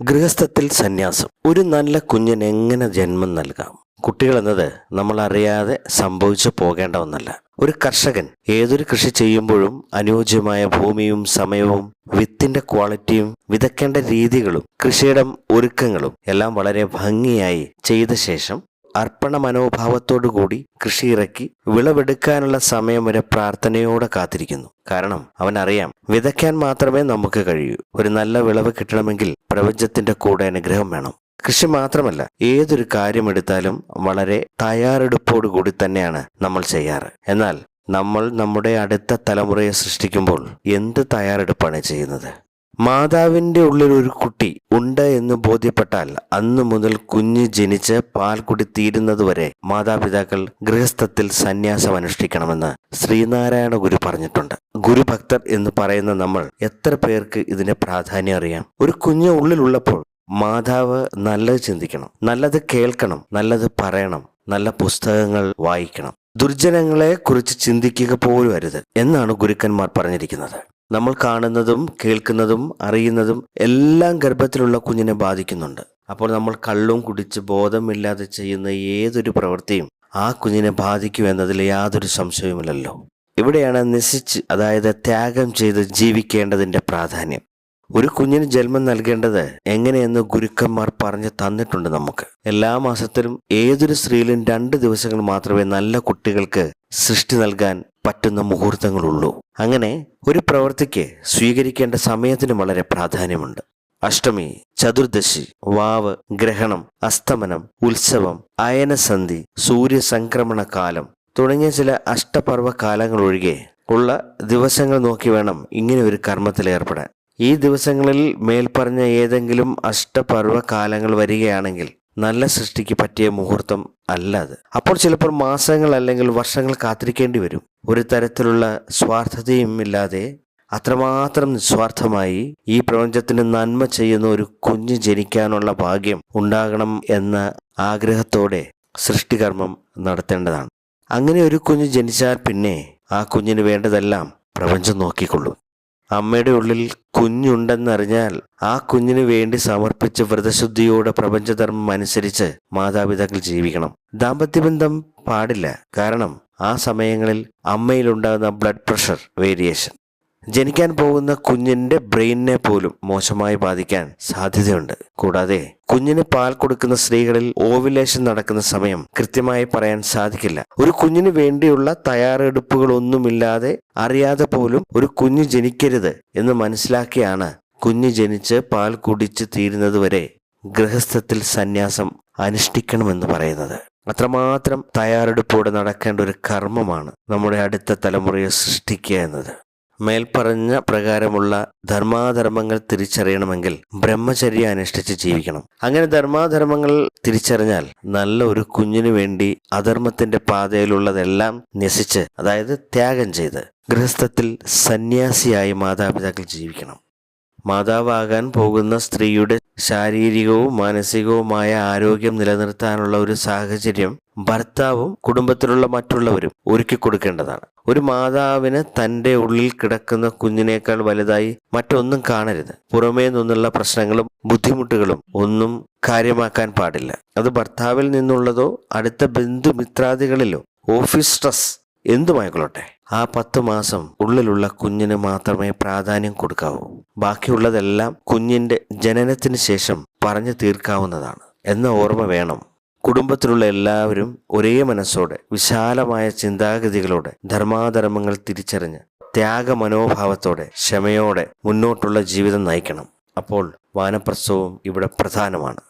ഗൃഹസ്ഥത്തിൽ സന്യാസം. ഒരു നല്ല കുഞ്ഞിന് എങ്ങനെ ജന്മം നൽകാം? കുട്ടികൾ എന്നത് നമ്മൾ അറിയാതെ സംഭവിച്ചു പോകേണ്ട ഒന്നല്ല. ഒരു കർഷകൻ ഏതൊരു കൃഷി ചെയ്യുമ്പോഴും അനുയോജ്യമായ ഭൂമിയും സമയവും വിത്തിന്റെ ക്വാളിറ്റിയും വിതക്കേണ്ട രീതികളും കൃഷിയിടം ഒരുക്കങ്ങളും എല്ലാം വളരെ ഭംഗിയായി ചെയ്ത ശേഷം അർപ്പണ മനോഭാവത്തോടുകൂടി കൃഷി ഇറക്കി വിളവെടുക്കാനുള്ള സമയം വരെ പ്രാർത്ഥനയോടെ കാത്തിരിക്കുന്നു. കാരണം അവൻ അറിയാം വിതയ്ക്കാൻ മാത്രമേ നമുക്ക് കഴിയൂ. ഒരു നല്ല വിളവ് കിട്ടണമെങ്കിൽ പ്രപഞ്ചത്തിന്റെ കൂടെ അനുഗ്രഹം വേണം. കൃഷി മാത്രമല്ല ഏതൊരു കാര്യമെടുത്താലും വളരെ തയ്യാറെടുപ്പോടുകൂടി തന്നെയാണ് നമ്മൾ ചെയ്യാറ്. എന്നാൽ നമ്മൾ നമ്മുടെ അടുത്ത തലമുറയെ സൃഷ്ടിക്കുമ്പോൾ എന്ത് തയ്യാറെടുപ്പാണ് ചെയ്യുന്നത്? മാതാവിന്റെ ഉള്ളിൽ ഒരു കുട്ടി ഉണ്ട് എന്ന് ബോധ്യപ്പെട്ടാൽ അന്നു മുതൽ കുഞ്ഞ് ജനിച്ച് പാൽ കുടി തീരുന്നതുവരെ മാതാപിതാക്കൾ ഗൃഹസ്ഥത്തിൽ സന്യാസം അനുഷ്ഠിക്കണമെന്ന് ശ്രീനാരായണ ഗുരു പറഞ്ഞിട്ടുണ്ട്. ഗുരുഭക്തർ എന്ന് പറയുന്ന നമ്മൾ എത്ര പേർക്ക് ഇതിന്റെ പ്രാധാന്യം അറിയാം? ഒരു കുഞ്ഞ് ഉള്ളിലുള്ളപ്പോൾ മാതാവ് നല്ലത് ചിന്തിക്കണം നല്ലത് കേൾക്കണം നല്ലത് പറയണം നല്ല പുസ്തകങ്ങൾ വായിക്കണം. ദുർജനങ്ങളെ കുറിച്ച് ചിന്തിക്കുക പോലും അരുത് എന്നാണ് ഗുരുക്കന്മാർ പറഞ്ഞിരിക്കുന്നത്. നമ്മൾ കാണുന്നതും കേൾക്കുന്നതും അറിയുന്നതും എല്ലാം ഗർഭത്തിലുള്ള കുഞ്ഞിനെ ബാധിക്കുന്നുണ്ട്. അപ്പോൾ നമ്മൾ കള്ളും കുടിച്ച് ബോധമില്ലാതെ ചെയ്യുന്ന ഏതൊരു പ്രവൃത്തിയും ആ കുഞ്ഞിനെ ബാധിക്കും എന്നതിൽ യാതൊരു സംശയവുമില്ലല്ലോ. ഇവിടെയാണ് നശിച്ച് അതായത് ത്യാഗം ചെയ്ത് ജീവിക്കേണ്ടതിന്റെ പ്രാധാന്യം. ഒരു കുഞ്ഞിന് ജന്മം നൽകേണ്ടത് എങ്ങനെയെന്ന് ഗുരുക്കന്മാർ പറഞ്ഞു തന്നിട്ടുണ്ട് നമുക്ക്. എല്ലാ മാസത്തിലും ഏതൊരു സ്ത്രീയിലും രണ്ട് ദിവസങ്ങൾ മാത്രമേ നല്ല കുട്ടികൾക്ക് സൃഷ്ടി നൽകാൻ പറ്റുന്ന മുഹൂർത്തങ്ങളുള്ളൂ. അങ്ങനെ ഒരു പ്രവൃത്തിക്ക് സ്വീകരിക്കേണ്ട സമയത്തിന് വളരെ പ്രാധാന്യമുണ്ട്. അഷ്ടമി ചതുർദശി വാവ് ഗ്രഹണം അസ്തമനം ഉത്സവം അയനസന്ധി സൂര്യസംക്രമണ കാലം തുടങ്ങിയ ചില അഷ്ടപർവ കാലങ്ങൾ ഒഴികെ ഉള്ള ദിവസങ്ങൾ നോക്കി വേണം ഇങ്ങനെ ഒരു കർമ്മത്തിൽ ഏർപ്പെടാൻ. ഈ ദിവസങ്ങളിൽ മേൽപ്പറഞ്ഞ ഏതെങ്കിലും അഷ്ടപർവ കാലങ്ങൾ വരികയാണെങ്കിൽ നല്ല സൃഷ്ടിക്ക് പറ്റിയ മുഹൂർത്തം അല്ല അത്. അപ്പോൾ ചിലപ്പോൾ മാസങ്ങൾ അല്ലെങ്കിൽ വർഷങ്ങൾ കാത്തിരിക്കേണ്ടി വരും. ഒരു തരത്തിലുള്ള സ്വാർത്ഥതയും ഇല്ലാതെ അത്രമാത്രം നിസ്വാർത്ഥമായി ഈ പ്രപഞ്ചത്തിന് നന്മ ചെയ്യുന്ന ഒരു കുഞ്ഞ് ജനിക്കാനുള്ള ഭാഗ്യം ഉണ്ടാകണം എന്ന ആഗ്രഹത്തോടെ സൃഷ്ടികർമ്മം നടത്തേണ്ടതാണ്. അങ്ങനെ ഒരു കുഞ്ഞ് ജനിച്ചാൽ പിന്നെ ആ കുഞ്ഞിന് വേണ്ടതെല്ലാം പ്രപഞ്ചം നോക്കിക്കൊള്ളും. അമ്മയുടെ ഉള്ളിൽ കുഞ്ഞുണ്ടെന്നറിഞ്ഞാൽ ആ കുഞ്ഞിനു വേണ്ടി സമർപ്പിച്ച് വ്രതശുദ്ധിയോടെ പ്രപഞ്ചധർമ്മം അനുസരിച്ച് മാതാപിതാക്കൾ ജീവിക്കണം. ദാമ്പത്യബന്ധം പാടില്ല. കാരണം ആ സമയങ്ങളിൽ അമ്മയിലുണ്ടാകുന്ന ബ്ലഡ് പ്രഷർ വേരിയേഷൻ ജനിക്കാൻ പോകുന്ന കുഞ്ഞിന്റെ ബ്രെയിനിനെ പോലും മോശമായി ബാധിക്കാൻ സാധ്യതയുണ്ട്. കൂടാതെ കുഞ്ഞിന് പാൽ കൊടുക്കുന്ന സ്ത്രീകളിൽ ഓവുലേഷൻ നടക്കുന്ന സമയം കൃത്യമായി പറയാൻ സാധിക്കില്ല. ഒരു കുഞ്ഞിന് വേണ്ടിയുള്ള തയ്യാറെടുപ്പുകളൊന്നുമില്ലാതെ അറിയാതെ പോലും ഒരു കുഞ്ഞ് ജനിക്കരുത് എന്ന് മനസ്സിലാക്കിയാണ് കുഞ്ഞ് ജനിച്ച് പാൽ കുടിച്ച് തീരുന്നതുവരെ ഗൃഹസ്ഥത്തിൽ സന്യാസം അനുഷ്ഠിക്കണമെന്ന് പറയുന്നത്. അത്രമാത്രം തയ്യാറെടുപ്പോടെ നടക്കേണ്ട ഒരു കർമ്മമാണ് നമ്മുടെ അടുത്ത തലമുറയെ സൃഷ്ടിക്കുക എന്നത്. മേൽപ്പറഞ്ഞ പ്രകാരമുള്ള ധർമാധർമ്മങ്ങൾ തിരിച്ചറിയണമെങ്കിൽ ബ്രഹ്മചര്യ അനുഷ്ഠിച്ച് ജീവിക്കണം. അങ്ങനെ ധർമാധർമ്മങ്ങൾ തിരിച്ചറിഞ്ഞാൽ നല്ല ഒരു കുഞ്ഞിനു വേണ്ടി അധർമ്മത്തിന്റെ പാതയിലുള്ളതെല്ലാം ന്യസിച്ച് അതായത് ത്യാഗം ചെയ്ത് ഗൃഹസ്ഥത്തിൽ സന്യാസിയായി മാതാപിതാക്കൾ ജീവിക്കണം. മാതാവാകാൻ പോകുന്ന സ്ത്രീയുടെ ശാരീരികവും മാനസികവുമായ ആരോഗ്യം നിലനിർത്താനുള്ള ഒരു സാഹചര്യം ഭർത്താവും കുടുംബത്തിലുള്ള മറ്റുള്ളവരും ഒരുക്കി കൊടുക്കേണ്ടതാണ്. ഒരു മാതാവിന് തന്റെ ഉള്ളിൽ കിടക്കുന്ന കുഞ്ഞിനേക്കാൾ വലുതായി മറ്റൊന്നും കാണരുത്. പുറമേ നിന്നുള്ള പ്രശ്നങ്ങളും ബുദ്ധിമുട്ടുകളും ഒന്നും കാര്യമാക്കാൻ പാടില്ല. അത് ഭർത്താവിൽ നിന്നുള്ളതോ അടുത്ത ബന്ധുമിത്രാദികളിലോ ഓഫീസ് സ്ട്രെസ് എന്തുമായിക്കൊള്ളട്ടെ? ആ പത്ത് മാസം ഉള്ളിലുള്ള കുഞ്ഞിന് മാത്രമേ പ്രാധാന്യം കൊടുക്കാവൂ. ബാക്കിയുള്ളതെല്ലാം കുഞ്ഞിന്റെ ജനനത്തിന് ശേഷം പറഞ്ഞു തീർക്കാവുന്നതാണ്. എന്ന ഓർമ്മ വേണം. കുടുംബത്തിലുള്ള എല്ലാവരും ഒരേ മനസ്സോടെ വിശാലമായ ചിന്താഗതികളോടെ ധർമാധർമ്മങ്ങൾ തിരിച്ചറിഞ്ഞ് ത്യാഗ മനോഭാവത്തോടെ ക്ഷമയോടെ മുന്നോട്ടുള്ള ജീവിതം നയിക്കണം. അപ്പോൾ വാനപ്രസവും ഇവിടെ പ്രധാനമാണ്.